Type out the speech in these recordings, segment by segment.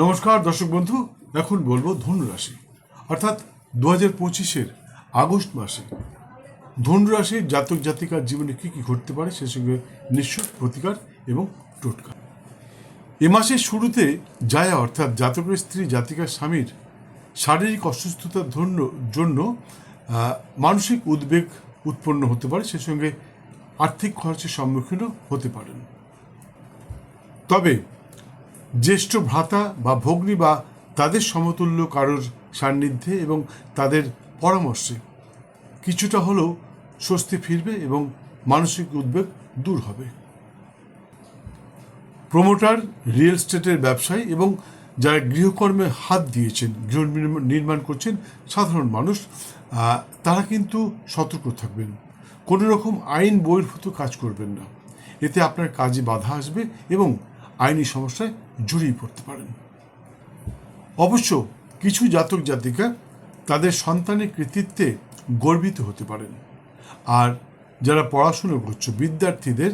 নমস্কার, দর্শক বন্ধু। এখন বলব ধনুরাশি। অর্থাৎ দু হাজার পঁচিশের আগস্ট মাসে ধনুরাশির জাতক জাতিকার জীবনে কী কী ঘটতে পারে, সে সঙ্গে নিশ্চয় প্রতিকার এবং টোটকা। এ মাসের শুরুতে জায়া, অর্থাৎ জাতকের স্ত্রী, জাতিকার স্বামীর শারীরিক অসুস্থতার ধন্য, জন্য মানসিক উদ্বেগ উৎপন্ন হতে পারে, সে সঙ্গে আর্থিক খরচের সম্মুখীনও হতে পারেন। তবে জ্যেষ্ঠ ভ্রাতা বা ভগ্নী বা তাদের সমতুল্য কারোর সান্নিধ্যে এবং তাদের পরামর্শে। কিছুটা হলেও স্বস্তি ফিরবে এবং মানসিক উদ্বেগ দূর হবে। প্রমোটার রিয়েল এস্টেটের ব্যবসায়ী এবং যারা গৃহকর্মে হাত দিয়েছেন, গৃহ নির্মাণ করছেন সাধারণ মানুষ তারা কিন্তু সতর্ক থাকবেন। কোনো রকম আইন বহির্ভূত কাজ করবেন না। এতে আপনার কাজে বাধা আসবে এবং আইনি সমস্যায় জড়িয়ে পড়তে পারেন। অবশ্য কিছু জাতক জাতিকা তাদের সন্তানের কৃতিত্বে গর্বিত হতে পারেন। আর যারা পড়াশুনো করছে, বিদ্যার্থীদের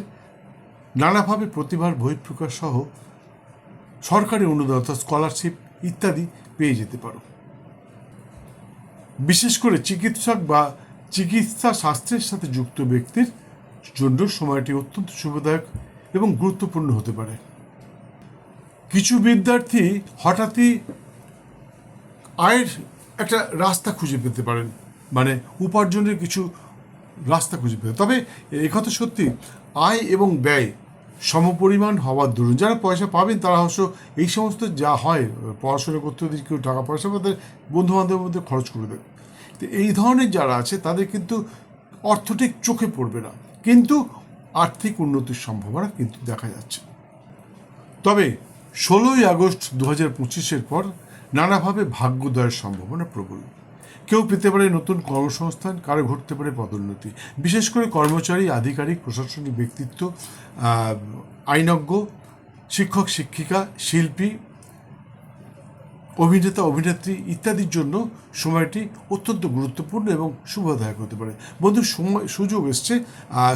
নানাভাবে প্রতিভার বহিঃপ্রকাশ সহ সরকারি অনুদান স্কলারশিপ ইত্যাদি পেয়ে যেতে পারো। বিশেষ করে চিকিৎসক বা চিকিৎসা শাস্ত্রের সাথে যুক্ত ব্যক্তির জন্য সময়টি অত্যন্ত শুভদায়ক এবং গুরুত্বপূর্ণ হতে পারে। কিছু বিদ্যার্থী হঠাৎই আয়ের একটা রাস্তা খুঁজে পেতে পারেন। মানে উপার্জনের কিছু রাস্তা খুঁজে পেতে। তবে এই কথা সত্যি, আয় এবং ব্যয় সমপরিমাণ হওয়ার দরুন। যারা পয়সা পাবেন, তারা অবশ্য এই সমস্ত যা হয়, পড়াশোনা করতে যদি কেউ টাকা পয়সা তাদের বন্ধু বান্ধবের মধ্যে খরচ করে দেবে তো এই ধরনের যারা আছে, তাদের কিন্তু অর্থ ঠিক চোখে পড়বে না। কিন্তু আর্থিক উন্নতির সম্ভাবনা কিন্তু দেখা যাচ্ছে। তবে ষোলোই আগস্ট দু হাজার পঁচিশের পর নানাভাবে ভাগ্যোদয়ের সম্ভাবনা প্রবল। কেউ পেতে পারে নতুন কর্মসংস্থান, কারও ঘটতে পারে পদোন্নতি। বিশেষ করে কর্মচারী, আধিকারিক, প্রশাসনিক ব্যক্তিত্ব আইনজ্ঞ, শিক্ষক, শিক্ষিকা, শিল্পী, অভিনেতা, অভিনেত্রী ইত্যাদির জন্য সময়টি অত্যন্ত গুরুত্বপূর্ণ এবং শুভদায়ক হতে পারে। বন্ধু, সময়, সুযোগ এসছে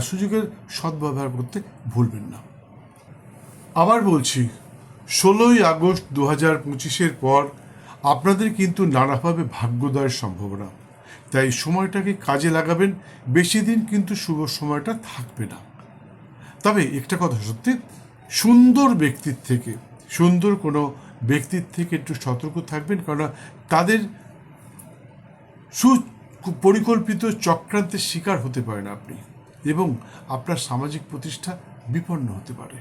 সুযোগের সদ্ব্যবহার করতে ভুলবেন না। আবার বলছি ষোলোই আগস্ট দু হাজার পঁচিশের পর আপনাদের কিন্তু নানাভাবে ভাগ্যোদয়ের সম্ভাবনা। তাই সময়টাকে কাজে লাগাবেন, বেশি দিন কিন্তু শুভ সময়টা থাকবে না। তবে একটা কথা সত্যি, সুন্দর ব্যক্তির থেকে, সুন্দর কোনো ব্যক্তির থেকে একটু সতর্ক থাকবেন কারণ তাদের সু পরিকল্পিত চক্রান্তের শিকার হতে পারেন আপনি এবং আপনার সামাজিক প্রতিষ্ঠা বিপন্ন হতে পারে।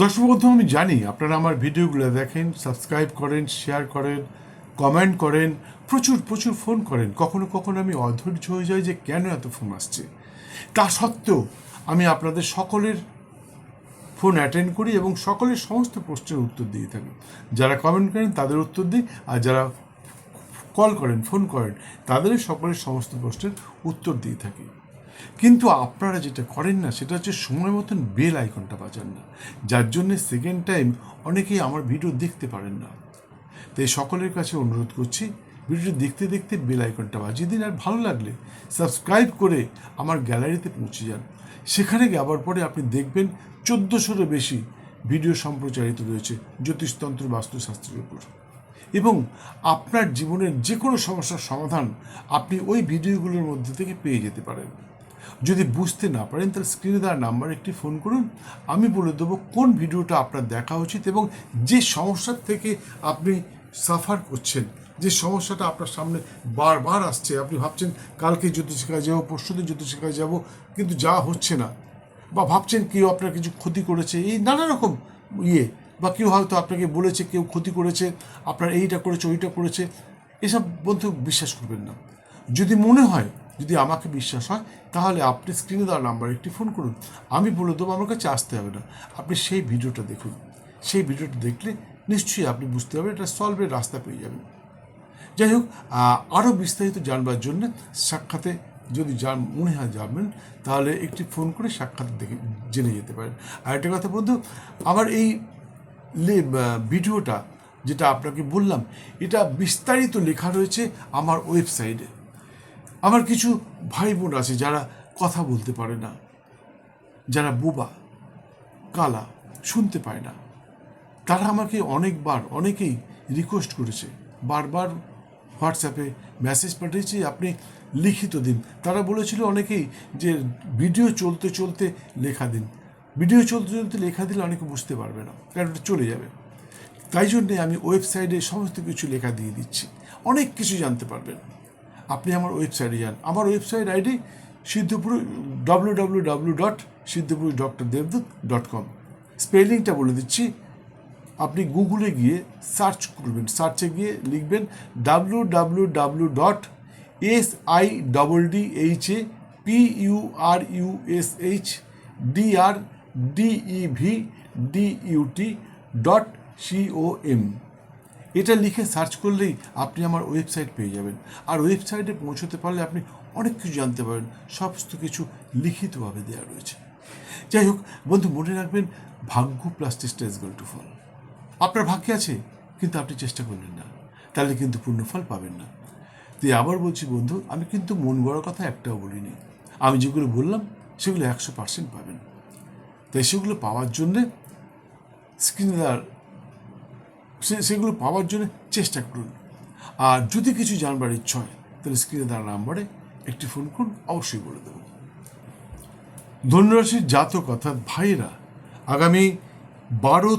দর্শক বন্ধু, আমি জানি আপনারা আমার ভিডিওগুলো দেখেন সাবস্ক্রাইব করেন শেয়ার করেন কমেন্ট করেন, প্রচুর প্রচুর ফোন করেন। কখনো কখনো আমি অধৈর্য হয়ে যাই যে কেন এত ফোন আসছে? তা সত্ত্বেও আমি আপনাদের সকলের ফোন অ্যাটেন্ড করি এবং সকলের সমস্ত প্রশ্নের উত্তর দিয়ে থাকি। যারা কমেন্ট করেন, তাদের উত্তর দিই, আর যারা কল করেন ফোন করেন তাদের সকলের সমস্ত প্রশ্নের উত্তর দিয়ে থাকি। কিন্তু আপনারা যেটা করেন না, সেটা হচ্ছে সময় মতন বেল আইকনটা বাজান না। যার জন্য সেকেন্ড টাইম অনেকেই আমার ভিডিও দেখতে পারেন না। তাই সকলের কাছে অনুরোধ করছি ভিডিওটি দেখতে দেখতে বেল আইকনটা বাজিয়ে দিন আর ভালো লাগলে সাবস্ক্রাইব করে আমার গ্যালারিতে পৌঁছে যান। সেখানে যাওয়ার পরে আপনি দেখবেন চোদ্দোশোরও বেশি ভিডিও সম্প্রচারিত রয়েছে জ্যোতিষতন্ত্র বাস্তুশাস্ত্রের উপর। এবং আপনার জীবনের যে কোনো সমস্যার সমাধান আপনি ওই ভিডিওগুলোর মধ্যে থেকে পেয়ে যেতে পারেন। যদি বুঝতে না পারেন, তাহলে স্ক্রিনে দেওয়ার নাম্বার একটি ফোন করুন। আমি বলে দেবো কোন ভিডিওটা আপনার দেখা উচিত এবং যে সমস্যার থেকে আপনি সাফার করছেন, যে সমস্যাটা আপনার সামনে বারবার আসছে, আপনি ভাবছেন কালকে জ্যোতিষিকায় যাব পরশু দিন জ্যোতিষিকায় যাব, কিন্তু যা হচ্ছে না বা ভাবছেন কেউ আপনার কিছু ক্ষতি করেছে, এই নানা রকম ইয়ে বা কেউ হয়তো আপনাকে বলেছে, কেউ ক্ষতি করেছে, আপনার এইটা করেছে, ওইটা করেছে, এসব বন্ধু বিশ্বাস করবেন না। যদি মনে হয় যদি আমাকে বিশ্বাস হয়, তাহলে আপনি স্ক্রিনে দেওয়া নাম্বার একটি ফোন করুন। আমি বলে দেবো, আমার কাছে আসতে হবে না। আপনি সেই ভিডিওটা দেখুন। সেই ভিডিওটা দেখলে নিশ্চয়ই আপনি বুঝতে পারবেন, এটা সলভের রাস্তা পেয়ে যাবেন। যাই হোক আরও বিস্তারিত জানবার জন্য সাক্ষাতে যদি যান, মনে হয় যাবেন, তাহলে একটি ফোন করে সাক্ষাৎ দেখে, জেনে যেতে পারেন। আর একটা কথা বন্ধু, আমার এই ভিডিওটা যেটা আপনাকে বললাম, এটা বিস্তারিত লেখা রয়েছে আমার ওয়েবসাইটে আমার কিছু ভাই বোন আছে যারা কথা বলতে পারে না, যারা বোবা, কালা, শুনতে পায় না। তারা আমাকে অনেকবার, অনেকেই রিকোয়েস্ট করেছে। বারবার হোয়াটসঅ্যাপে মেসেজ পাঠিয়েছি, আপনি লিখিত দিন। তারা বলেছিল অনেকেই যে ভিডিও চলতে চলতে লেখা দিন। ভিডিও চলতে চলতে লেখা দিলে অনেকে বুঝতে পারবে না, কারণ চলে যাবে। তাই জন্যে আমি ওয়েবসাইটে সমস্ত কিছু লেখা দিয়ে দিচ্ছি। অনেক কিছু জানতে পারবেন। আপনি আমার ওয়েবসাইটে যান। আমার website ID Siddhapur W W W dot Siddhapur doctor Debdut dot com স্পেলিংটা বলে দিচ্ছি, আপনি গুগলে গিয়ে সার্চ করবেন। সার্চে গিয়ে লিখবেন W W W dot S I double D H A P U R U S H D R D E V D D U T dot C O M এটা লিখে সার্চ করলেই আপনি আমার website পেয়ে যাবেন। আর ওয়েবসাইটে পৌঁছতে পারলে আপনি অনেক কিছু জানতে পারেন। সমস্ত কিছু লিখিতভাবে দেওয়া রয়েছে। যাই হোক, বন্ধু, মনে রাখবেন, ভাগ্য প্লাস চেষ্টা গোল টু ফল আপনার ভাগ্যে আছে, কিন্তু আপনি চেষ্টা করলেন না। তাহলে কিন্তু পূর্ণফল পাবেন না। তাই আবার বলছি, বন্ধু, আমি কিন্তু মন গড়ার কথা একটাও বলিনি। আমি যেগুলো বললাম, সেগুলো একশো পার্সেন্ট পাবেন। তাই সেগুলো পাওয়ার জন্যে স্ক্রিনে দেওয়ার সে সেগুলো পাওয়ার জন্য চেষ্টা করুন। আর যদি কিছু জানবার ইচ্ছা হয়, তাহলে স্ক্রিনে দেওয়ার নাম্বারে একটি ফোন করুন, অবশ্যই বলে দেবো। ধনুরাশির জাতক অর্থাৎ ভাইয়েরা, আগামী বারো,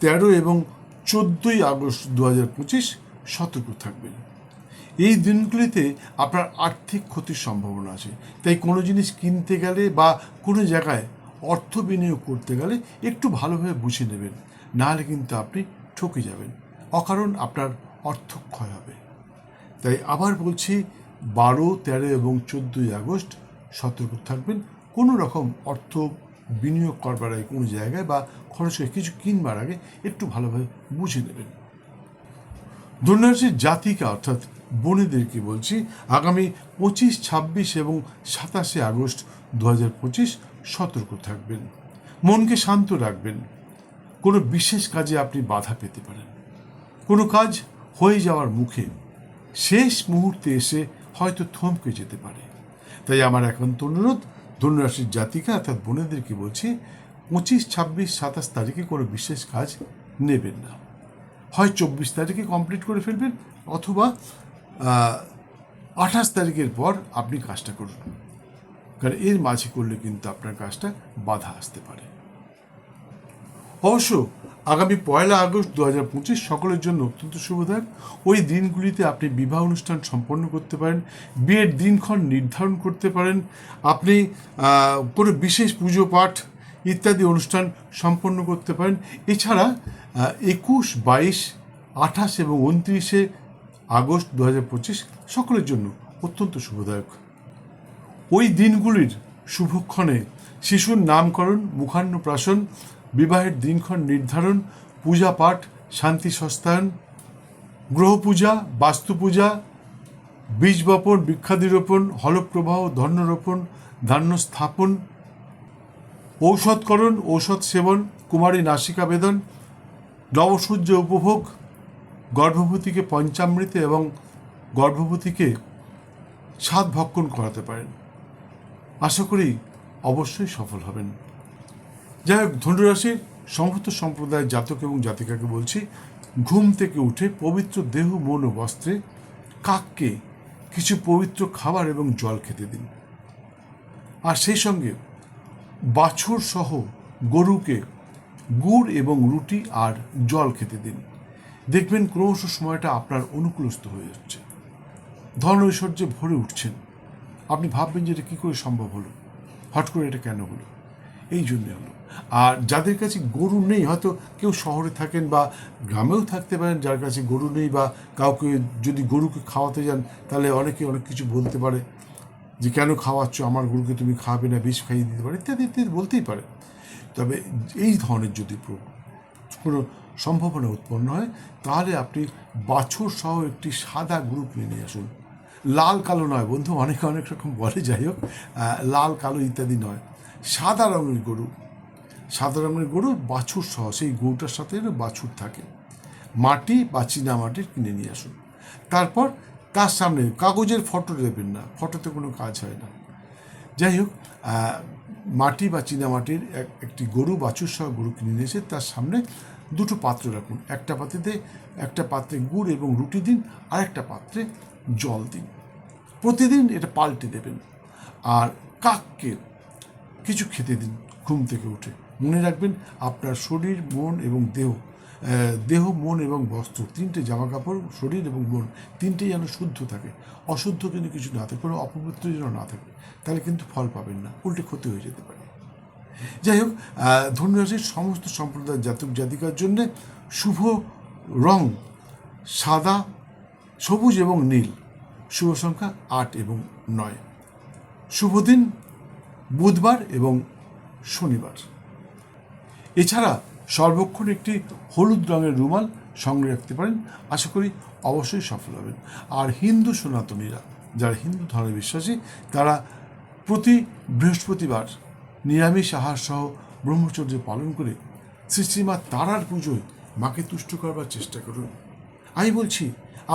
তেরো এবং চোদ্দোই আগস্ট দু হাজার পঁচিশ সতর্ক থাকবেন। এই দিনগুলিতে আপনার আর্থিক ক্ষতির সম্ভাবনা আছে। তাই কোনো জিনিস কিনতে গেলে বা কোনো জায়গায় অর্থ বিনিয়োগ করতে গেলে একটু ভালোভাবে বুঝে নেবেন। নাহলে কিন্তু আপনি ঠকে যাবেন। অকারণ আপনার অর্থ ক্ষয় হবে। তাই আবার বলছি, বারো, তেরো এবং চোদ্দোই আগস্ট সতর্ক থাকবেন। কোনো রকম অর্থ বিনিয়োগ করবার আগে কোনো জায়গায় বা খরচ করে কিছু কিনবার আগে একটু ভালোভাবে বুঝে নেবেন। ধনুরাশির জাতিকা, অর্থাৎ বোনেদেরকে বলছি, আগামী পঁচিশ, ছাব্বিশ এবং সাতাশে আগস্ট দু পঁচিশ সতর্ক থাকবেন। মনকে শান্ত রাখবেন। কোনো বিশেষ কাজে আপনি বাধা পেতে পারেন। কোনো কাজ হয়ে যাওয়ার মুখে শেষ মুহূর্তে এসে হয়তো থমকে যেতে পারে। তাই আমার একান্ত অনুরোধ, ধনুরাশির জাতিকা অর্থাৎ বোনেদেরকে বলছি, পঁচিশ, ছাব্বিশ, সাতাশ তারিখে কোনো বিশেষ কাজ নেবেন না। হয় চব্বিশ তারিখে কমপ্লিট করে ফেলবেন অথবা আঠাশ তারিখের পর আপনি কাজটা করুন। কারণ এর মাঝে করলে কিন্তু আপনার কাজটা বাধা আসতে পারে। অবশ্য আগামী পয়লা আগস্ট দু হাজার পঁচিশ সকলের জন্য অত্যন্ত শুভদায়ক ওই দিনগুলিতে আপনি বিবাহ অনুষ্ঠান সম্পন্ন করতে পারেন, বিয়ের দিনক্ষণ নির্ধারণ করতে পারেন, আপনি কোনো বিশেষ পুজো, পাঠ ইত্যাদি অনুষ্ঠান সম্পন্ন করতে পারেন। এছাড়া একুশ, বাইশ, আঠাশ এবং উনত্রিশে আগস্ট দু হাজার পঁচিশ সকলের জন্য অত্যন্ত শুভদায়ক। ওই দিনগুলির শুভক্ষণে শিশুর নামকরণ মুখান্ন মুখান্নপ্রাশন বিবাহের দিনক্ষণ নির্ধারণ, পূজা পাঠ, শান্তি সস্তায়ন গ্রহ পূজা বাস্তু পূজা বীজ বপন বৃক্ষাদিরোপণ, হলপ্রবাহ, ধন্যরোপণ ধান্য স্থাপন ঔষধকরণ ঔষধ সেবন কুমারী নাসিকা বেদন নবসূর্য উপভোগ, গর্ভবতীকে পঞ্চামৃতে এবং গর্ভবতীকে স্বাদ ভক্ষণ করাতে পারেন। আশা করি অবশ্যই সফল হবেন। যাই হোক, ধনুরাশির সমস্ত সম্প্রদায়ের জাতক এবং জাতিকাকে বলছি, ঘুম থেকে উঠে পবিত্র দেহ, মন ও বস্ত্রে কাককে কিছু পবিত্র খাবার এবং জল খেতে দিন। আর সেই সঙ্গে বাছুর সহ গরুকে গুড় এবং রুটি আর জল খেতে দিন। দেখবেন ক্রমশ সময়টা আপনার অনুকূলস্থ হয়ে যাচ্ছে। ধন ঐশ্বর্যে ভরে উঠছেন। আপনি ভাববেন যে এটা কী করে সম্ভব হলো? হট করে এটা কেন হলো? এই জন্যে হলো। আর যাদের কাছে গরু নেই, হয়তো কেউ শহরে থাকেন বা গ্রামেও থাকতে পারেন, যার কাছে গরু নেই বা কাউকে যদি গরুকে খাওয়াতে যান, তাহলে অনেকে অনেক কিছু বলতে পারে যে, কেন খাওয়াচ্ছ? আমার গরুকে তুমি খাবে না, বিষ খাইয়ে দিতে পারে, ইত্যাদি ইত্যাদি বলতেই পারে। তবে এই ধরনের যদি কোনো সম্ভাবনা উৎপন্ন হয়, তাহলে আপনি বাছুর সহ একটি সাদা গ্রুপ নিয়ে আসুন। লাল কালো নয় বন্ধু, অনেকে অনেক রকম বলে, যাই হোক লাল কালো ইত্যাদি নয়। সাদা রঙের গরু। সাদা রঙের গরু বাছুর সহ, সেই গরুটার সাথে বাছুর থাকে। মাটি বা চীনা মাটির কিনে নিয়ে আসুন। তারপর তার সামনে, কাগজের ফটো দেবেন না, ফটোতে কোনো কাজ হয় না। যাই হোক মাটি বা চীনা মাটির এক, একটি গরু বাছুর সহ গরু কিনে নিয়ে এসে তার সামনে দুটো পাত্র রাখুন। একটা পাত্রেতে, একটা পাত্রে গুড় এবং রুটি দিন, আর একটা পাত্রে জল দিন। প্রতিদিন এটা পাল্টে দেবেন। আর কাককে কিছু খেতে দিন, ঘুম থেকে উঠে। মনে রাখবেন, আপনার শরীর, মন এবং দেহ দেহ, মন এবং বস্ত্র তিনটে জামা কাপড় শরীর এবং মন, তিনটেই যেন শুদ্ধ থাকে। অশুদ্ধ কিন্তু কিছু না থাকে, কোনো অপবিত্র যেন না থাকে, তাহলে কিন্তু ফল পাবেন না, উল্টে ক্ষতি হয়ে যেতে পারে। যাই হোক ধনুরাশির সমস্ত সম্প্রদায়ের জাতক জাতিকার জন্য। শুভ রং সাদা, সবুজ এবং নীল। শুভ সংখ্যা আট এবং নয়। শুভ দিন। বুধবার এবং শনিবার। এছাড়া সর্বক্ষণ একটি হলুদ রঙের রুমাল সঙ্গে রাখতে পারেন। আশা করি অবশ্যই সফল হবেন। আর হিন্দু সনাতনীরা, যারা হিন্দু ধর্মে বিশ্বাসী, তারা প্রতি বৃহস্পতিবার নিরামিষ আহার সহ ব্রহ্মচর্য পালন করে শ্রী শ্রীমা তারার পুজোয় মাকে তুষ্ট করবার চেষ্টা করুন। আমি বলছি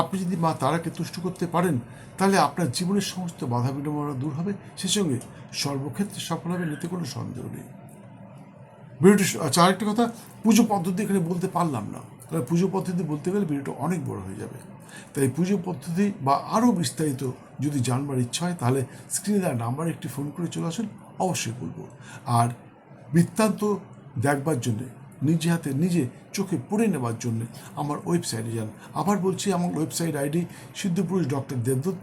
আপনি যদি মা তারাকে তুষ্ট করতে পারেন, তাহলে আপনার জীবনের সমস্ত বাধা বিড়ম্বনা দূর হবে। সে সঙ্গে সর্বক্ষেত্রে সফল হবে এতে কোনো সন্দেহ নেই। ভিডিওটি আচ্ছা আরেকটা কথা, পুজো পদ্ধতি এখানে বলতে পারলাম না। তাহলে পুজো পদ্ধতি বলতে গেলে ভিডিওটা অনেক বড় হয়ে যাবে। তাই পুজো পদ্ধতি বা আরও বিস্তারিত যদি জানবার ইচ্ছা হয়, তাহলে স্ক্রিনে দেওয়া নাম্বারে একটি ফোন করে চলে আসুন, অবশ্যই বলব। আর বৃত্তান্ত দেখবার জন্যে নিজে হাতে নিজে চোখে পড়ে নেবার জন্য আমার ওয়েবসাইটে যান। আবার বলছি, আমার website ID Siddhapurush doctor Debdut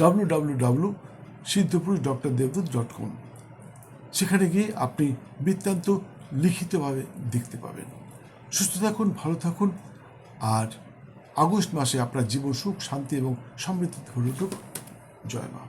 W W W Siddhapurush doctor Debdut dot com সেখানে গিয়ে আপনি বৃত্তান্ত লিখিতভাবে দেখতে পাবেন। সুস্থ থাকুন, ভালো থাকুন, আর আগস্ট মাসে আপনার জীবন সুখ, শান্তি এবং সমৃদ্ধিতে ভরে উঠুক। জয় মা।